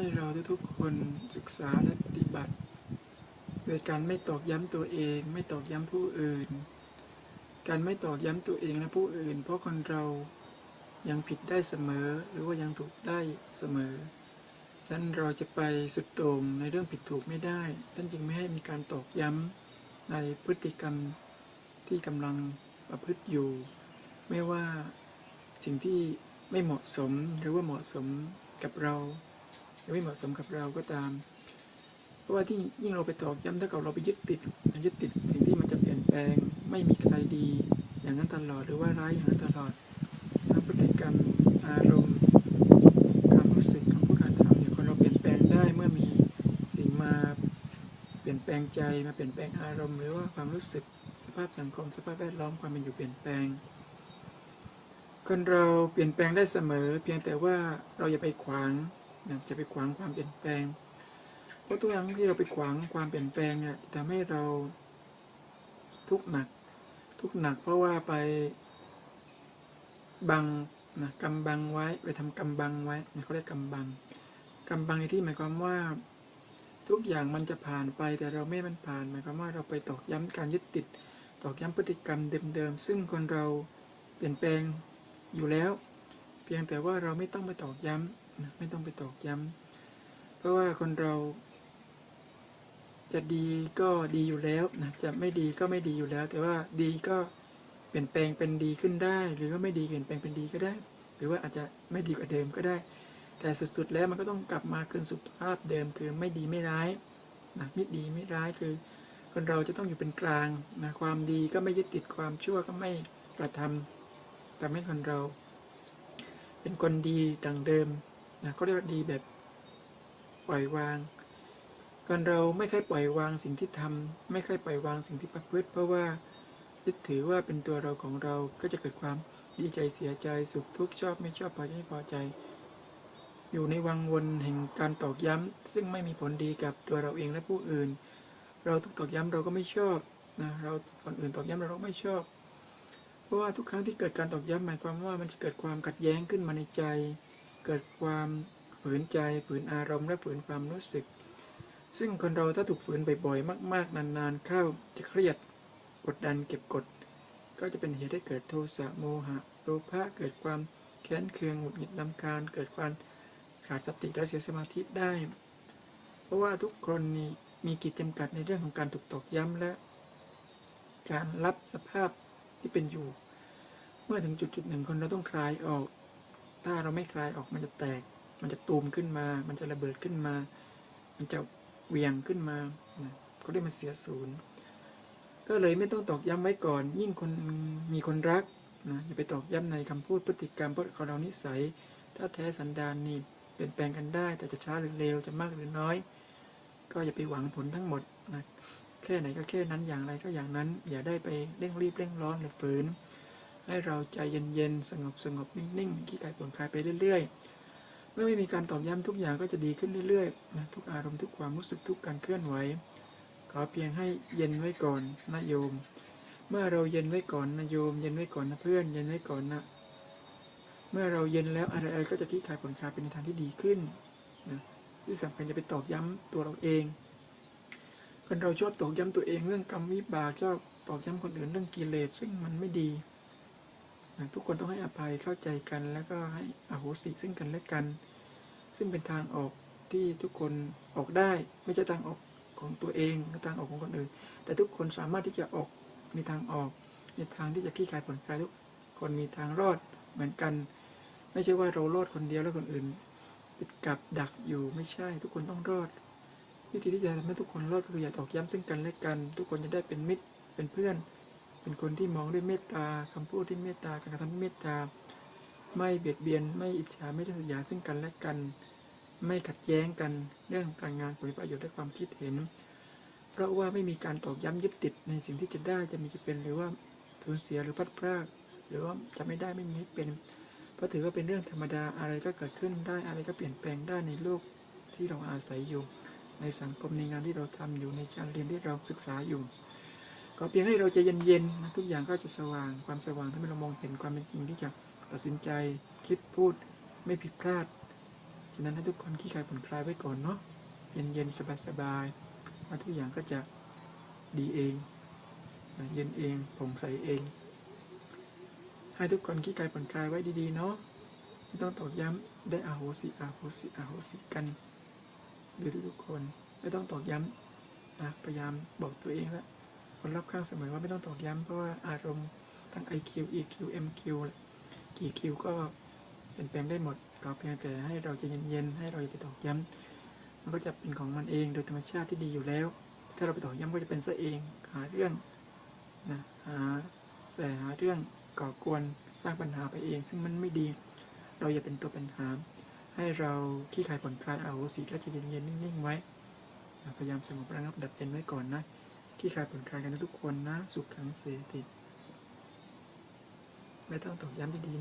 ให้เราทุกๆคนศึกษาและปฏิบัติ โดยการไม่ตอกย้ำตัวเอง ไม่ตอกย้ำผู้อื่น การไม่ตอกย้ำตัวเองและผู้อื่น เพราะคนเรายังผิดได้เสมอ หรือว่ายังถูกได้เสมอฉะนั้นเราจะไปสุดโต่งในเรื่องผิดถูกไม่ได้ ท่านจึงไม่ให้มีการตอกย้ำในพฤติกรรมที่กำลังประพฤติอยู่ ไม่ว่าสิ่งที่ไม่เหมาะสมหรือว่าเหมาะสมกับเรา หรือไม่เหมาะสมกับเราก็ตาม เพราะว่าที่ยิ่งเราไปตอกย้ำถ้าเกิดเราไปยึดติดยึดติดสิ่งที่มันจะเปลี่ยนแปลง ไม่มีใครดี อย่างนั้นตลอดหรือว่าร้ายอย่างนั้นตลอดทั้งพฤติกรรมอารมณ์ความรู้สึกคำพูดการทำเนี่ยคนเราเปลี่ยนแปลงได้เมื่อมีสิ่งมาเปลี่ยนแปลงใจมาเปลี่ยนแปลงอารมณ์ หรือว่าความรู้สึกสภาพสังคม สภาพแวดล้อมความเป็นอยู่เปลี่ยนแปลงคนเราเปลี่ยนแปลงได้เสมอ เพียงแต่ว่าเราอย่าไปขวาง นะจะไปขวางความเปลี่ยนแปลง เพราะทุกครั้งที่เราไปขวางความเปลี่ยนแปลงเนี่ยทำให้เราทุกข์หนัก ทุกข์หนัก เพราะว่าไปบังนะกำบังไว้ไปทำกำบังไว้เนี่ยเขาเรียกกำบังกำบังในที่หมายความว่าทุกอย่างมันจะผ่านไปแต่เราไม่มันผ่านหมายความว่าเราไปตอกย้ำการยึดติด ตอกย้ำพฤติกรรมเดิมๆซึ่งคนเราเปลี่ยนแปลงอยู่แล้ว เพียงแต่ว่าเราไม่ต้องไปตอกย้ำ นะไม่ต้องไปตอกย้ำเพราะว่าคนเรา จะดีก็ดีอยู่แล้วนะจะไม่ดีก็ไม่ดีอยู่แล้ว แต่ว่าดีก็เปลี่ยนแปลงเป็นดีขึ้นได้ หรือว่าไม่ดีเปลี่ยนแปลงเป็นดีก็ได้ หรือว่าอาจจะไม่ดีกว่าเดิมก็ได้ แต่สุดๆแล้วมันก็ต้องกลับมาคืนสุภาพเดิมคือไม่ดีไม่ร้ายนะไม่ดีไม่ร้ายคือ คนเราจะต้องอยู่เป็นกลางนะความดีก็ไม่ยึดติดความชั่วก็ไม่กระทำทำให้คนเรา เป็นคนดีดังเดิม นะก็เรียกว่าดีแบบปล่อยวางคนเราไม่เคยปล่อยวางสิ่งที่ทำไม่เคยปล่อยวางสิ่งที่ประพฤติ เพราะว่ายึดถือว่าเป็นตัวเราของเราก็จะเกิดความดีใจเสียใจสุขทุกข์ชอบไม่ชอบพอใจไม่พอใจ อยู่ในวังวนแห่งการตอกย้ำซึ่งไม่มีผลดีกับตัวเราเองและผู้อื่น เราถูกตอกย้ำเราก็ไม่ชอบนะเราคนอื่นตอกย้ำเราไม่ชอบ เพราะว่าทุกครั้งที่เกิดการตอกย้ำหมายความว่ามันจะเกิดความขัดแย้งขึ้นมาในใจ เกิดความฝืนใจฝืนอารมณ์และฝืนความรู้สึก ซึ่งคนเราถ้าถูกฝืนบ่อยๆ มาก ๆ นานๆ เข้าจะเครียดกดดันเก็บกด ก็จะเป็นเหตุให้เกิดโทสะโมหะโลภะเกิดความแค้นเคืองหงุดหงิดลำคาญเกิดความขาดสติและเสียสมาธิได้ เพราะว่าทุกคนนี่มีกิจจำกัดในเรื่องของการถูกตอกย้ำและ การรับสภาพที่เป็นอยู่ เมื่อถึงจุดจุดหนึ่งคนเราต้องคลายออก ถ้าเราไม่คลายออกมันจะแตก มันจะตูมขึ้นมา มันจะระเบิดขึ้นมา มันจะเวียงขึ้นมานะก็ได้มันเสียศูนย์ก็เลยไม่ต้องตอกย้ำไว้ก่อน ยิ่งคนมีคนรักนะอย่าไปตอกย้ำในคำพูดพฤติกรรมเพราะของเรานิสัย ถ้าแท้สันดานนี่เปลี่ยนแปลงกันได้ แต่จะช้าหรือเร็วจะมากหรือน้อย ก็อย่าไปหวังผลทั้งหมดนะแค่ไหนก็แค่นั้นอย่างไรก็อย่างนั้น อย่าได้ไปเร่งรีบเร่งร้อนหรือฝืน ให้เราใจเย็นๆ สงบสงบนิ่งๆขี้ไก่ผ่อนคลายไปเรื่อย ๆ เมื่อไม่มีการตอกย้ำทุกอย่างก็จะดีขึ้นเรื่อยๆนะทุกอารมณ์ทุกความรู้สึกทุกการเคลื่อนไหว ขอเพียงให้เย็นไว้ก่อนนะโยม เมื่อเราเย็นไว้ก่อนนะโยม เย็นไว้ก่อนนะเพื่อน เย็นไว้ก่อนนะเมื่อเราเย็นแล้วอะไรๆก็จะคลี่คลายผ่อนคลายเป็นในทางที่ดีขึ้นนะที่สำคัญจะไปตอกย้ำตัวเราเอง คนเราชอบตอกย้ำตัวเองเรื่องกรรมวิบากชอบตอกย้ำคนอื่นเรื่องกิเลสซึ่งมันไม่ดี ทุกคนต้องให้อภัยเข้าใจกัน แล้วก็ให้อโหสิซึ่งกันและกัน ซึ่งเป็นทางออกที่ทุกคนออกได้ ไม่ใช่ทางออกของตัวเองทางออกของคนอื่น แต่ทุกคนสามารถที่จะออกมีทางออกมีทางที่จะคลี่คายผ่อนคลายทุกคนมีทางรอดเหมือนกัน ไม่ใช่ว่าเรารอดคนเดียวแล้วคนอื่นติดกับดักอยู่ไม่ใช่ทุกคนต้องรอด วิธีที่จะทำให้ทุกคนรอดก็คืออย่าตอกย้ำซึ่งกันและกัน ทุกคนจะได้เป็นมิตรเป็นเพื่อน เป็นคนที่มองด้วยเมตตาคำพูดที่เมตตาการกระทำที่เมตตา ไม่เบียดเบียน ไม่อิจฉาไม่ริษยาซึ่งกันและกัน ไม่ขัดแย้งกันเรื่องการงานผลประโยชน์และความคิดเห็น เพราะว่าไม่มีการตอกย้ำยึดติดในสิ่งที่จะได้จะมีจะเป็นหรือว่าสูญเสียหรือพลัดพรากหรือว่าจะไม่ได้ไม่มีให้เป็นเพราะถือว่าเป็นเรื่องธรรมดาอะไรก็เกิดขึ้นได้อะไรก็เปลี่ยนแปลงได้ในโลกที่เราอาศัยอยู่ ในสังคมในงานที่เราทำอยู่ในชั้นเรียนที่เราศึกษาอยู่ ก็เพียงให้เราใจเย็นๆนะทุกอย่างก็จะสว่างความสว่างทำให้เรามองเห็นความเป็นจริงที่จะตัดสินใจคิดพูดไม่ผิดพลาด ฉะนั้นให้ทุกคนขี้คายผ่อนคลายไว้ก่อนเนาะเย็นๆสบายๆแล้วทุกอย่างก็จะดีเองเย็นเองโปร่งใสเอง ให้ทุกคนขี้คายผ่อนคลายไว้ดีๆเนาะไม่ต้องตอกย้ำได้อาโหสิอาโหสิอาโหสิกันดูทุกๆคนไม่ต้องตอกย้ำนะพยายามบอกตัวเองและ คนรอบข้างเสมอว่าไม่ต้องตอกย้ำเพราะว่าอารมณ์ทั้ง IQ EQ MQ กี่คิวก็เปลี่ยนแปลงได้หมดก็เพียงแต่ให้เราใจะเย็นๆให้เราอย่าไปตอกย้ำมันก็จะเป็นของมันเองโดยธรรมชาติที่ดีอยู่แล้ว ถ้าเราไปตอกย้ำก็จะเป็นซะเองหาเรื่องนะหาแสหาเรื่องก่อกวนสร้างปัญหาไปเอง ซึ่งมันไม่ดี เราอย่าเป็นตัวปัญหา ให้เราขี้คายผ่อนคลายเอาสีและใจะเย็นๆนิ่งๆไว้ พยายามสงบระงับดับเย็นไว้ก่อนนะ ขี้ขายผลการกันทุกคนนะ สุขขังเสติ ไม่ต้องตอกย้ำดีๆนะ